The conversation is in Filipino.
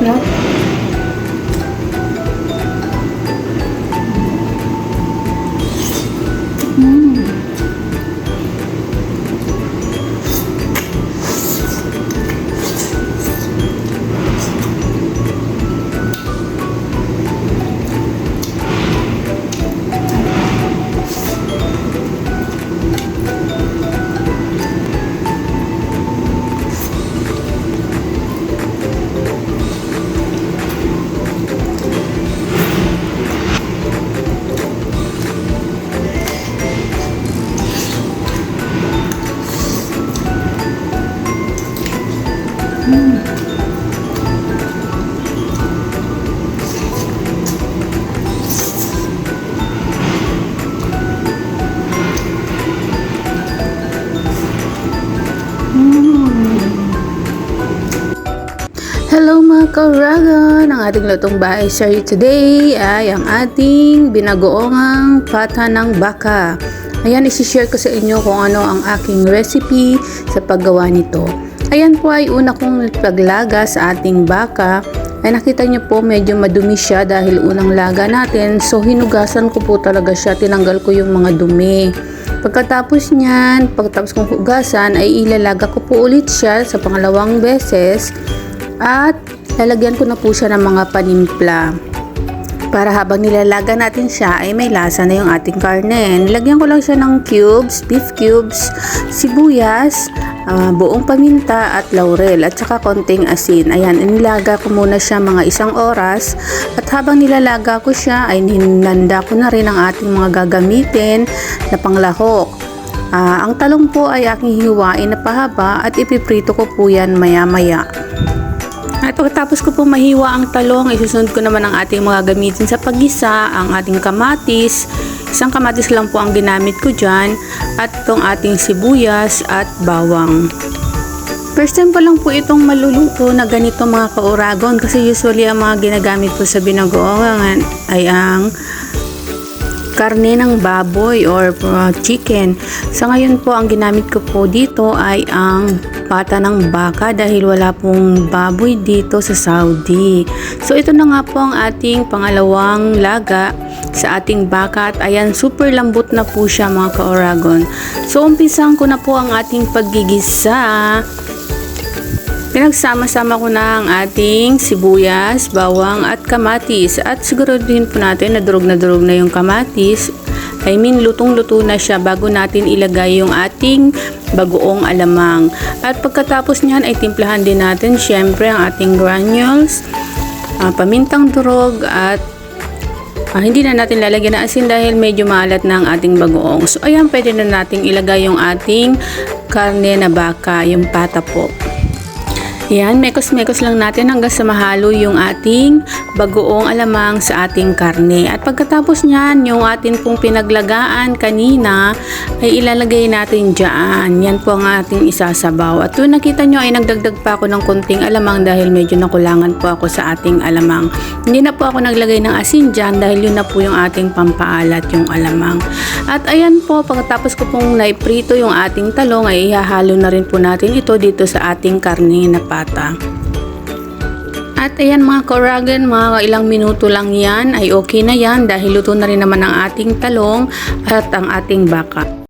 ¿no? Kauragan! Ang ating lutong bahay share today ay ang ating binagoongang pata ng baka. Ayan, isi-share ko sa inyo kung ano ang aking recipe sa paggawa nito. Ayan po ay una kong paglaga sa ating baka. Ay nakita niyo po medyo madumi siya dahil unang laga natin. So hinugasan ko po talaga siya. Tinanggal ko yung mga dumi. Pagkatapos niyan, pagkatapos kong hugasan ay ilalaga ko po ulit siya sa pangalawang beses at lalagyan ko na po siya ng mga panimpla. Para habang nilalaga natin siya ay may lasa na yung ating karne. Nilagyan ko lang siya ng cubes, beef cubes, sibuyas, ah, buong paminta at laurel at saka konting asin. Ayan, inilaga ko muna siya mga isang oras at habang nilalaga ko siya ay ninanda ko na rin ang ating mga gagamitin na panglahok. Ah, ang talong po ay aking hiwain na pahaba at ipiprito ko po yan maya-maya. At pagkatapos ko po mahiwa ang talong, isusunod ko naman ang ating mga gamitin sa paggisa, ang ating kamatis. Isang kamatis lang po ang ginamit ko dyan. At itong ating sibuyas at bawang. First time pa lang po itong maluluto na ganito mga kauragon kasi usually ang mga ginagamit po sa binagoongan ay ang karne ng baboy or uh, chicken. Sa ngayon po, ang ginamit ko po dito ay ang pata ng baka dahil wala pong baboy dito sa Saudi. So, ito na nga po ang ating pangalawang laga sa ating baka at ayan, super lambot na po siya mga ka-Oragon. So, umpisahan ko na po ang ating paggigisa. Pinagsama-sama ko na ang ating sibuyas, bawang at kamatis. At siguraduhin po natin na durog na durog na yung kamatis. I mean, lutong-luto na siya bago natin ilagay yung ating bagoong alamang. At pagkatapos niyan ay timplahan din natin syempre ang ating granules, ah, pamintang durog at Ah, hindi na natin lalagyan ng asin dahil medyo maalat na ang ating bagoong. So, ayan, pwede na nating ilagay yung ating karne na baka, yung pata po. Yan, mekos-mekos lang natin hanggang sa mahalo yung ating bagoong alamang sa ating karne. At pagkatapos niyan, yung ating pong pinaglagaan kanina ay ilalagay natin dyan. Yan po ang ating isasabaw. At kung nakita nyo ay nagdagdag pa ako ng konting alamang dahil medyo nakulangan po ako sa ating alamang. Hindi na po ako naglagay ng asin dyan dahil yun na po yung ating pampaalat yung alamang. At ayan po, pagkatapos ko pong naiprito yung ating talong ay ihahalo na rin po natin ito dito sa ating karne na pata. At ayan mga kauragan, mga ilang minuto lang yan ay okay na yan dahil luto na rin naman ang ating talong at ang ating baka.